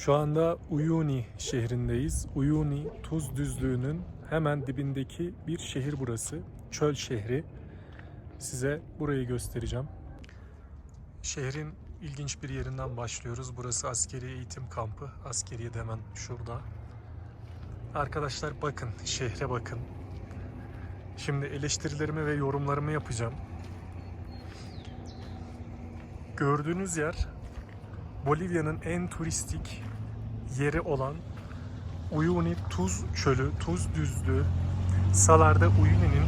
Şu anda Uyuni şehrindeyiz. Uyuni Tuz Düzlüğü'nün hemen dibindeki bir şehir burası. Çöl şehri. Size burayı göstereceğim. Şehrin ilginç bir yerinden başlıyoruz. Burası askeri eğitim kampı. Askeriye hemen şurada. Arkadaşlar bakın, şehre bakın. Şimdi eleştirilerimi ve yorumlarımı yapacağım. Gördüğünüz yer Bolivya'nın en turistik yeri olan Uyuni Tuz Çölü, Tuz Düzlüğü, Salar'da Uyuni'nin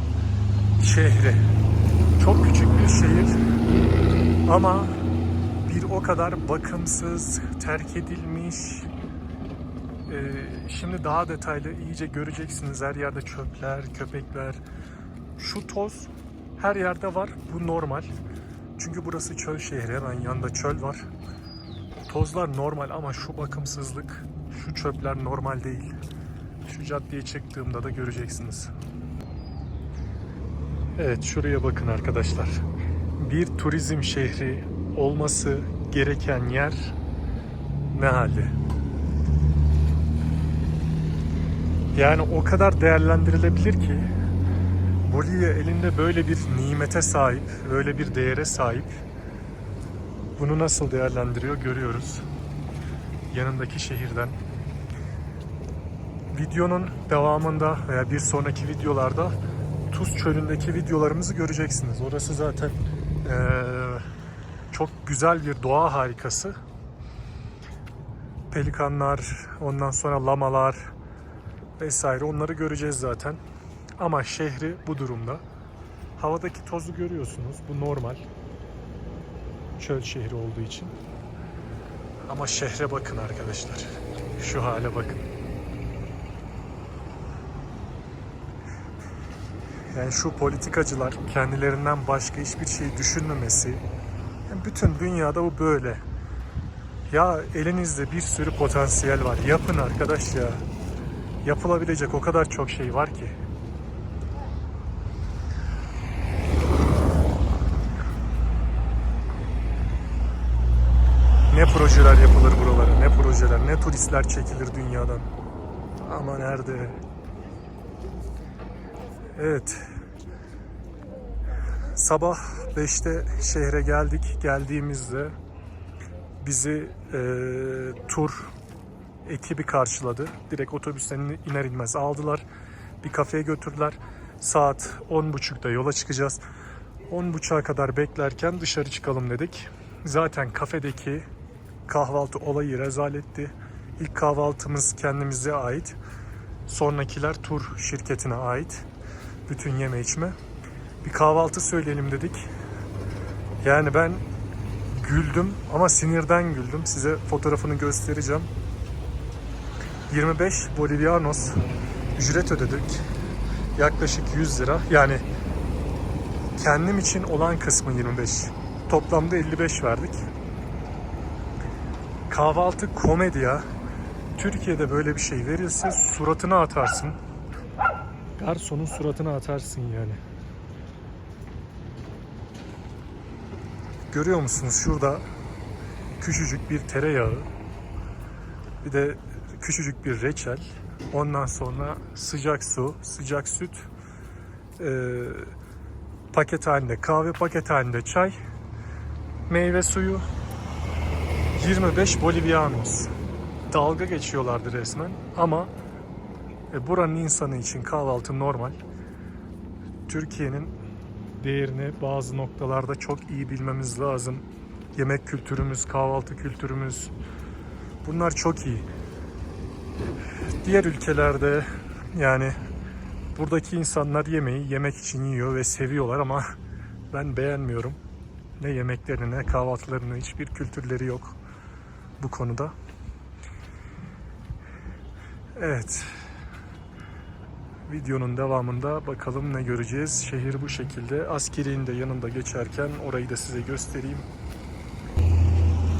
şehri. Çok küçük bir şehir ama bir o kadar bakımsız, terk edilmiş. Ee, şimdi daha detaylı iyice göreceksiniz. Her yerde çöpler, köpekler. Şu toz her yerde var. Bu normal. Çünkü burası çöl şehri. Hemen yanında çöl var. Tozlar normal ama şu bakımsızlık, şu çöpler normal değil. Şu caddeye çıktığımda da göreceksiniz. Evet şuraya bakın arkadaşlar. Bir turizm şehri olması gereken yer ne halde? Yani o kadar değerlendirilebilir ki Bolivya elinde böyle bir nimete sahip, böyle bir değere sahip. Bunu nasıl değerlendiriyor görüyoruz. Yanındaki şehirden. Videonun devamında veya bir sonraki videolarda Tuz Çölü'ndeki videolarımızı göreceksiniz. Orası zaten eee, çok güzel bir doğa harikası. Pelikanlar, ondan sonra lamalar vesaire onları göreceğiz zaten. Ama şehri bu durumda. Havadaki tozu görüyorsunuz. Bu normal çöl şehri olduğu için. Ama şehre bakın arkadaşlar. Şu hale bakın. Yani şu politikacılar kendilerinden başka hiçbir şey düşünmemesi. yani bütün dünyada bu böyle. Ya elinizde bir sürü potansiyel var. Yapın arkadaş ya. Yapılabilecek o kadar çok şey var ki. Projeler yapılır buralara, ne projeler, ne turistler çekilir dünyadan. Ama nerede? Evet. Sabah 5'te şehre geldik. Geldiğimizde bizi e, tur ekibi karşıladı. Direkt otobüsten iner inmez aldılar. Bir kafeye götürdüler. Saat 10.30'da yola çıkacağız. 10.30'a kadar beklerken dışarı çıkalım dedik. Zaten kafedeki kahvaltı olayı rezaletti. İlk kahvaltımız kendimize ait. Sonrakiler tur şirketine ait. Bütün yeme içme. Bir kahvaltı söyleyelim dedik. Yani ben güldüm ama sinirden güldüm. Size fotoğrafını göstereceğim. 25 Bolivianos ücret ödedik. Yaklaşık 100 lira. Yani kendim için olan kısmı 25. Toplamda 55 verdik. Kahvaltı komedi ya. Türkiye'de böyle bir şey verilse suratına atarsın. Garsonun suratına atarsın yani. Görüyor musunuz şurada küçücük bir tereyağı. Bir de küçücük bir reçel. Ondan sonra sıcak su, sıcak süt. Ee, paket halinde kahve, paket halinde çay. Meyve suyu. 25 Bolivianos. Dalga geçiyorlardı resmen ama e, buranın insanı için kahvaltı normal. Türkiye'nin değerini bazı noktalarda çok iyi bilmemiz lazım. Yemek kültürümüz, kahvaltı kültürümüz bunlar çok iyi. Diğer ülkelerde yani buradaki insanlar yemeği yemek için yiyor ve seviyorlar ama ben beğenmiyorum. Ne yemeklerini ne kahvaltılarını hiçbir kültürleri yok bu konuda. Evet. Videonun devamında bakalım ne göreceğiz. Şehir bu şekilde. Askeri'nin de yanında geçerken orayı da size göstereyim.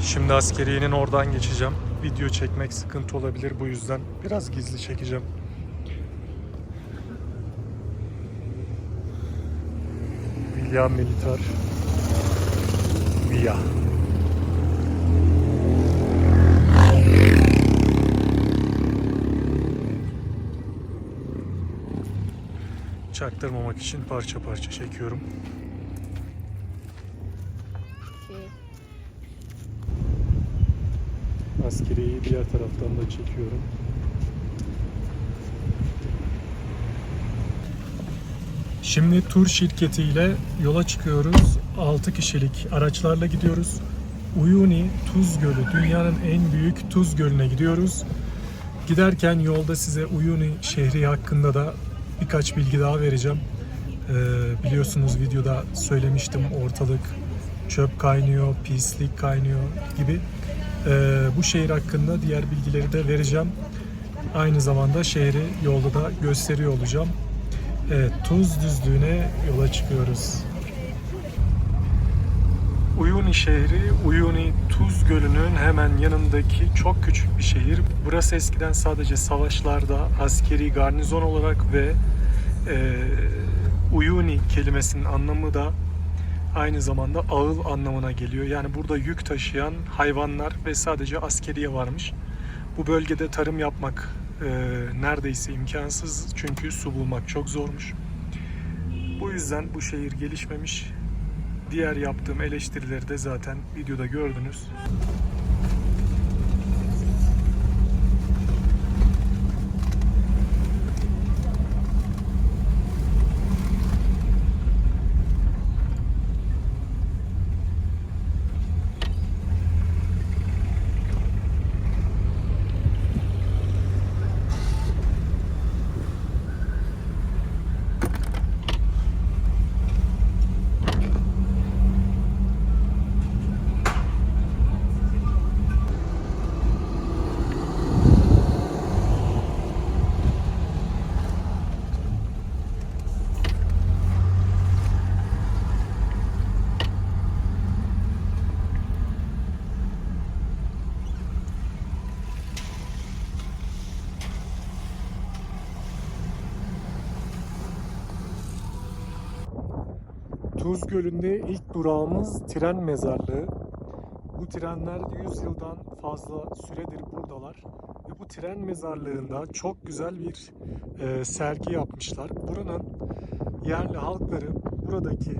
Şimdi askeriyenin oradan geçeceğim. Video çekmek sıkıntı olabilir bu yüzden biraz gizli çekeceğim. Villa Militar Villa. Çaktırmamak için parça parça çekiyorum. Askeriyi diğer taraftan da çekiyorum. Şimdi tur şirketiyle yola çıkıyoruz. 6 kişilik araçlarla gidiyoruz. Uyuni Tuz Gölü, dünyanın en büyük tuz gölüne gidiyoruz. Giderken yolda size Uyuni şehri hakkında da birkaç bilgi daha vereceğim. Ee, biliyorsunuz videoda söylemiştim ortalık çöp kaynıyor, pislik kaynıyor gibi. Ee, bu şehir hakkında diğer bilgileri de vereceğim. Aynı zamanda şehri yolda da gösteriyor olacağım. Evet, Tuz Düzlüğü'ne yola çıkıyoruz. Uyuni şehri, Uyuni Tuz Gölü'nün hemen yanındaki çok küçük bir şehir. Burası eskiden sadece savaşlarda askeri garnizon olarak ve e, Uyuni kelimesinin anlamı da aynı zamanda ağıl anlamına geliyor. Yani burada yük taşıyan hayvanlar ve sadece askeriye varmış. Bu bölgede tarım yapmak e, neredeyse imkansız çünkü su bulmak çok zormuş. Bu yüzden bu şehir gelişmemiş. Diğer yaptığım eleştirileri de zaten videoda gördünüz. Tuz Gölü'nde ilk durağımız tren mezarlığı. Bu trenler 100 yıldan fazla süredir buradalar. Ve bu tren mezarlığında çok güzel bir e, sergi yapmışlar. Buranın yerli halkları buradaki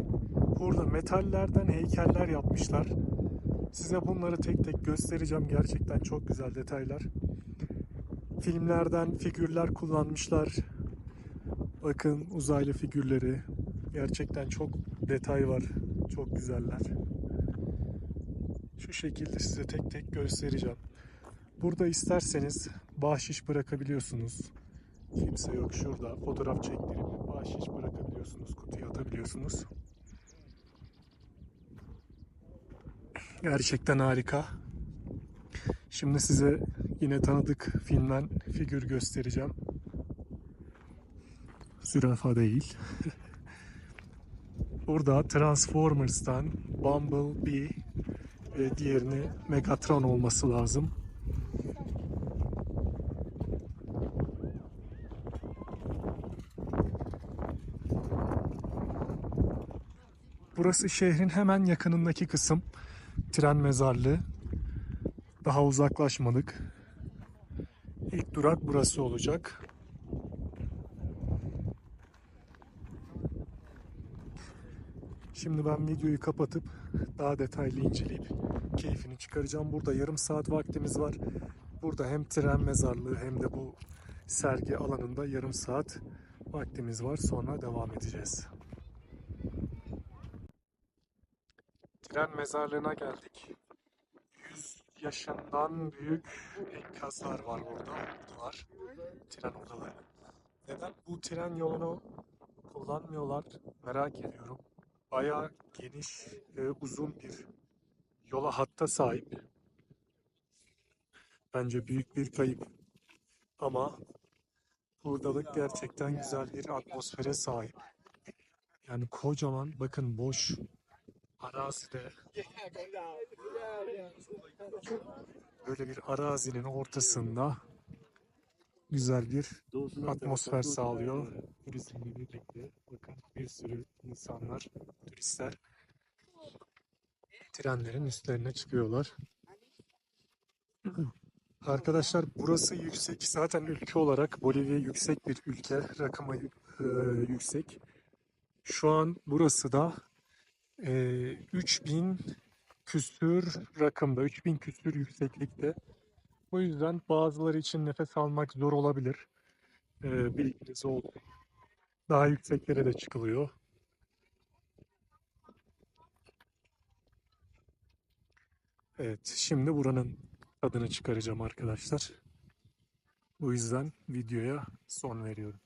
burada metallerden heykeller yapmışlar. Size bunları tek tek göstereceğim. Gerçekten çok güzel detaylar. Filmlerden figürler kullanmışlar. Bakın uzaylı figürleri. Gerçekten çok detay var. Çok güzeller. Şu şekilde size tek tek göstereceğim. Burada isterseniz bahşiş bırakabiliyorsunuz. Kimse yok şurada. Fotoğraf çektirip bahşiş bırakabiliyorsunuz. Kutuya atabiliyorsunuz. Gerçekten harika. Şimdi size yine tanıdık filmden figür göstereceğim. Zürafa değil. Burada Transformers'tan Bumblebee ve diğerini Megatron olması lazım. Burası şehrin hemen yakınındaki kısım. Tren mezarlığı. Daha uzaklaşmadık. İlk durak burası olacak. Şimdi ben videoyu kapatıp daha detaylı inceleyip keyfini çıkaracağım. Burada yarım saat vaktimiz var. Burada hem tren mezarlığı hem de bu sergi alanında yarım saat vaktimiz var. Sonra devam edeceğiz. Tren mezarlığına geldik. 100 yaşından büyük enkazlar var burada. Odalar. Tren odaları. Neden bu tren yolunu kullanmıyorlar merak ediyorum bayağı geniş ve uzun bir yola hatta sahip. Bence büyük bir kayıp. Ama buradalık gerçekten güzel bir atmosfere sahip. Yani kocaman bakın boş arazide böyle bir arazinin ortasında güzel bir atmosfer sağlıyor. Turizmle birlikte bakın bir sürü insanlar, turistler trenlerin üstlerine çıkıyorlar. Arkadaşlar burası yüksek. Zaten ülke olarak Bolivya yüksek bir ülke. Rakımı e, yüksek. Şu an burası da e, 3000 küsür rakımda, 3000 küsür yükseklikte. O yüzden bazıları için nefes almak zor olabilir. E, bilginiz olsun. Daha yükseklere de çıkılıyor. Evet, şimdi buranın tadını çıkaracağım arkadaşlar. Bu yüzden videoya son veriyorum.